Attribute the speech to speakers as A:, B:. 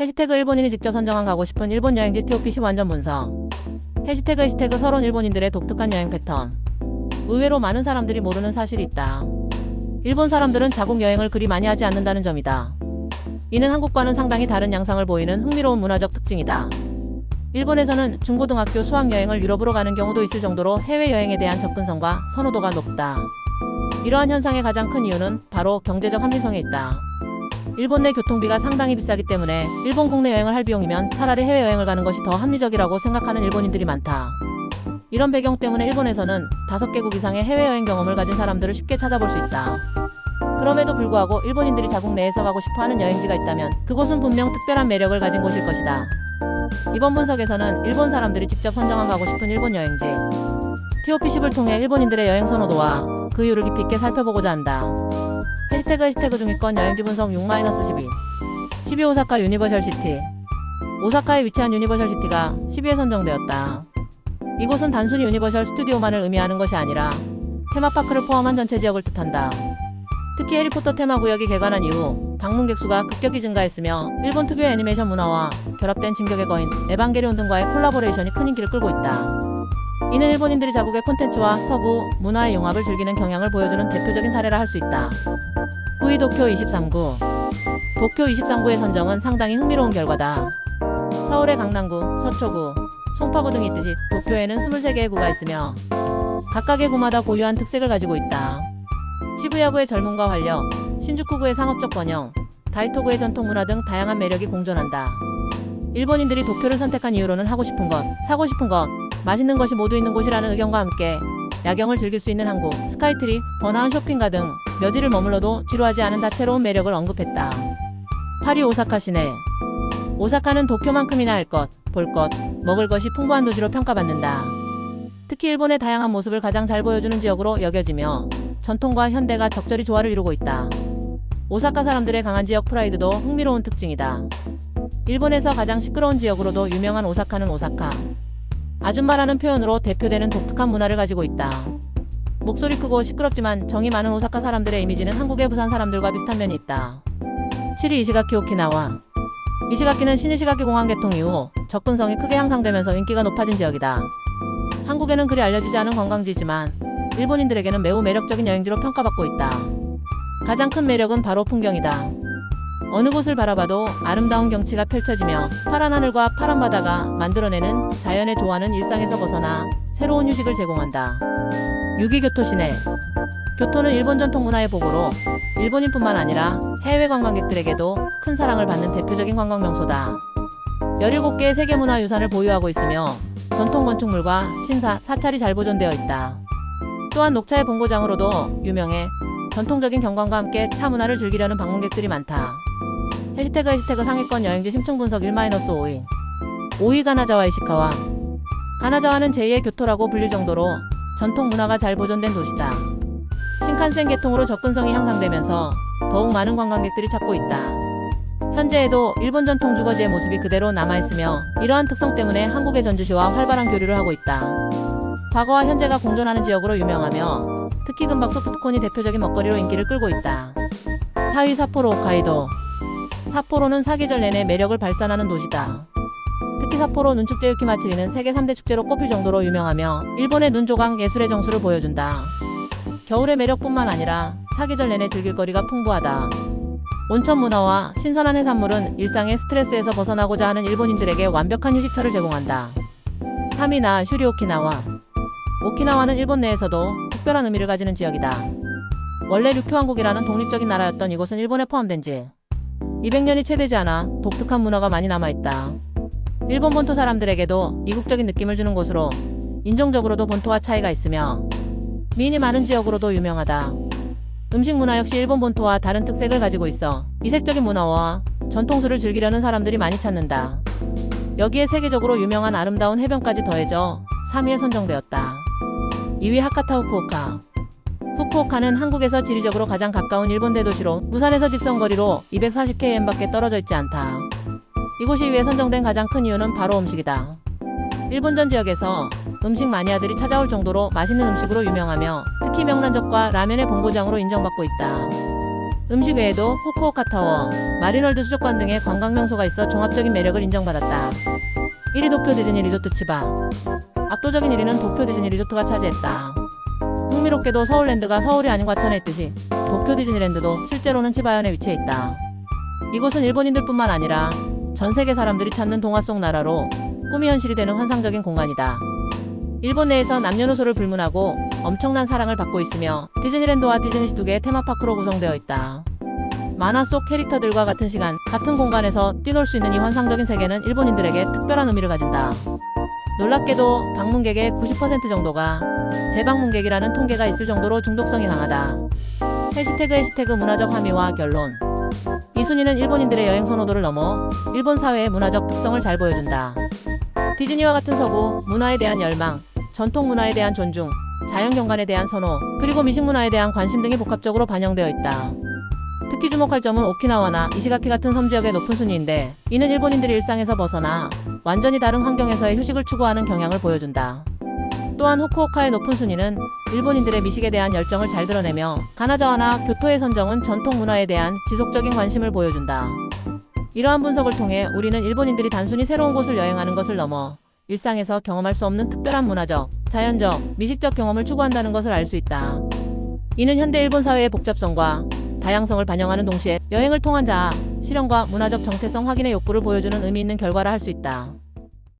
A: 해시태그 일본인이 직접 선정한 가고 싶은 일본 여행지 TOPC 완전 분석. 해시태그 해시태그 서론 일본인들의 독특한 여행 패턴. 의외로 많은 사람들이 모르는 사실이 있다. 일본 사람들은 자국 여행을 그리 많이 하지 않는다는 점이다. 이는 한국과는 상당히 다른 양상을 보이는 흥미로운 문화적 특징이다. 일본에서는 중고등학교 수학여행을 유럽으로 가는 경우도 있을 정도로 해외여행에 대한 접근성과 선호도가 높다. 이러한 현상의 가장 큰 이유는 바로 경제적 합리성에 있다. 일본 내 교통비가 상당히 비싸기 때문에 일본 국내 여행을 할 비용이면 차라리 해외여행을 가는 것이 더 합리적이라고 생각하는 일본인들이 많다. 이런 배경 때문에 일본에서는 다섯 개국 이상의 해외여행 경험을 가진 사람들을 쉽게 찾아볼 수 있다. 그럼에도 불구하고 일본인들이 자국 내에서 가고 싶어 하는 여행지가 있다면 그곳은 분명 특별한 매력을 가진 곳일 것이다. 이번 분석에서는 일본 사람들이 직접 선정한 가고 싶은 일본 여행지 TOP10을 통해 일본인들의 여행 선호도와 그 이유를 깊이 있게 살펴보고자 한다. 해시태그 해시태그 중위권 여행지 분석 6-12 12 오사카 유니버셜 시티 오사카에 위치한 유니버셜 시티가 10위에 선정되었다. 이곳은 단순히 유니버셜 스튜디오만을 의미하는 것이 아니라 테마파크를 포함한 전체 지역을 뜻한다. 특히 해리포터 테마 구역이 개관한 이후 방문객 수가 급격히 증가했으며 일본 특유의 애니메이션 문화와 결합된 진격의 거인 에반게리온 등과의 콜라보레이션이 큰 인기를 끌고 있다. 이는 일본인들이 자국의 콘텐츠와 서구 문화의 융합을 즐기는 경향을 보여주는 대표적인 사례라 할 수 있다. 9위 도쿄 23구 도쿄 23구의 선정은 상당히 흥미로운 결과다. 서울의 강남구, 서초구, 송파구 등이 있듯이 도쿄에는 23개의 구가 있으며 각각의 구마다 고유한 특색을 가지고 있다. 시부야구의 젊음과 활력, 신주쿠구의 상업적 번영, 다이토구의 전통 문화 등 다양한 매력이 공존한다. 일본인들이 도쿄를 선택한 이유로는 하고 싶은 것, 사고 싶은 것, 맛있는 것이 모두 있는 곳이라는 의견과 함께 야경을 즐길 수 있는 항구, 스카이트리, 번화한 쇼핑가 등몇 일을 머물러도 지루하지 않은 다채로운 매력을 언급했다. 8위 오사카 시내 오사카는 도쿄만큼이나 할 것, 볼 것, 먹을 것이 풍부한 도시로 평가받는다. 특히 일본의 다양한 모습을 가장 잘 보여주는 지역으로 여겨지며 전통과 현대가 적절히 조화를 이루고 있다. 오사카 사람들의 강한 지역 프라이드도 흥미로운 특징이다. 일본에서 가장 시끄러운 지역으로도 유명한 오사카는 오사카. 아줌마라는 표현으로 대표되는 독특한 문화를 가지고 있다. 목소리 크고 시끄럽지만 정이 많은 오사카 사람들의 이미지는 한국의 부산 사람들과 비슷한 면이 있다. 7위 이시가키 오키나와 이시가키는 신이시가키 공항 개통 이후 접근성이 크게 향상되면서 인기가 높아진 지역이다. 한국에는 그리 알려지지 않은 관광지지만 일본인들에게는 매우 매력적인 여행지로 평가받고 있다. 가장 큰 매력은 바로 풍경이다. 어느 곳을 바라봐도 아름다운 경치가 펼쳐지며 파란 하늘과 파란 바다가 만들어내는 자연의 조화는 일상에서 벗어나 새로운 휴식을 제공한다. 6위 교토 시내 교토는 일본 전통 문화의 보고로 일본인뿐만 아니라 해외 관광객들에게도 큰 사랑을 받는 대표적인 관광 명소다. 17개의 세계 문화 유산을 보유하고 있으며 전통 건축물과 신사, 사찰이 잘 보존되어 있다. 또한 녹차의 본고장으로도 유명해 전통적인 경관과 함께 차 문화를 즐기려는 방문객들이 많다. 해시태그 해시태그 상위권 여행지 심층 분석 1-5위 5위 가나자와 이시카와 가나자와는 제2의 교토라고 불릴 정도로 전통 문화가 잘 보존된 도시다. 신칸센 개통으로 접근성이 향상되면서 더욱 많은 관광객들이 찾고 있다. 현재에도 일본 전통 주거지의 모습이 그대로 남아있으며 이러한 특성 때문에 한국의 전주시와 활발한 교류를 하고 있다. 과거와 현재가 공존하는 지역으로 유명하며 특히 금박 소프트콘이 대표적인 먹거리로 인기를 끌고 있다. 4위 삿포로 홋카이도 삿포로는 사계절 내내 매력을 발산하는 도시다. 특히 삿포로 눈축제 유키마츠리는 세계 3대 축제로 꼽힐 정도로 유명하며 일본의 눈 조각 예술의 정수를 보여준다. 겨울의 매력뿐만 아니라 사계절 내내 즐길 거리가 풍부하다. 온천 문화와 신선한 해산물은 일상의 스트레스에서 벗어나고자 하는 일본인들에게 완벽한 휴식처를 제공한다. 3위나 슈리 오키나와 오키나와는 일본 내에서도 특별한 의미를 가지는 지역이다. 원래 류큐 왕국이라는 독립적인 나라였던 이곳은 일본에 포함된 지 200년이 채 되지 않아 독특한 문화가 많이 남아있다. 일본 본토 사람들에게도 이국적인 느낌을 주는 곳으로 인종적으로도 본토와 차이가 있으며 미인이 많은 지역으로도 유명하다. 음식 문화 역시 일본 본토와 다른 특색을 가지고 있어 이색적인 문화와 전통술을 즐기려는 사람들이 많이 찾는다. 여기에 세계적으로 유명한 아름다운 해변까지 더해져 3위에 선정되었다. 2위 하카타 후쿠오카. 후쿠오카는 한국에서 지리적으로 가장 가까운 일본 대도시로 부산에서 직선거리로 240km밖에 떨어져 있지 않다. 이곳이 위에 선정된 가장 큰 이유는 바로 음식이다. 일본 전 지역에서 음식 마니아들이 찾아올 정도로 맛있는 음식으로 유명하며 특히 명란젓과 라면의 본고장으로 인정받고 있다. 음식 외에도 후쿠오카 타워, 마리널드 수족관 등의 관광 명소가 있어 종합적인 매력을 인정받았다. 1위 도쿄 디즈니 리조트 치바. 압도적인 1위는 도쿄 디즈니 리조트가 차지했다. 흥미롭게도 서울랜드가 서울이 아닌 과천에 있듯이 도쿄 디즈니랜드도 실제로는 치바현에 위치해 있다. 이곳은 일본인들뿐만 아니라 전 세계 사람들이 찾는 동화 속 나라로 꿈이 현실이 되는 환상적인 공간이다. 일본 내에서 남녀노소를 불문하고 엄청난 사랑을 받고 있으며 디즈니랜드와 디즈니시 두 개의 테마파크로 구성되어 있다. 만화 속 캐릭터들과 같은 시간, 같은 공간에서 뛰놀 수 있는 이 환상적인 세계는 일본인들에게 특별한 의미를 가진다. 놀랍게도 방문객의 90% 정도가 재방문객이라는 통계가 있을 정도로 중독성이 강하다. 해시태그 해시태그 문화적 함의와 결론. 이 순위는 일본인들의 여행 선호도를 넘어 일본 사회의 문화적 특성을 잘 보여준다. 디즈니와 같은 서구, 문화에 대한 열망, 전통 문화에 대한 존중, 자연 경관에 대한 선호, 그리고 미식 문화에 대한 관심 등이 복합적으로 반영되어 있다. 특히 주목할 점은 오키나와나 이시가키 같은 섬 지역의 높은 순위인데 이는 일본인들이 일상에서 벗어나 완전히 다른 환경에서의 휴식을 추구하는 경향을 보여준다. 또한 후쿠오카의 높은 순위는 일본인들의 미식에 대한 열정을 잘 드러내며 가나자와나 교토의 선정은 전통 문화에 대한 지속적인 관심을 보여준다. 이러한 분석을 통해 우리는 일본인들이 단순히 새로운 곳을 여행하는 것을 넘어 일상에서 경험할 수 없는 특별한 문화적, 자연적, 미식적 경험을 추구한다는 것을 알 수 있다. 이는 현대 일본 사회의 복잡성과 다양성을 반영하는 동시에 여행을 통한 자아, 실현과 문화적 정체성 확인의 욕구를 보여주는 의미 있는 결과라 할 수 있다.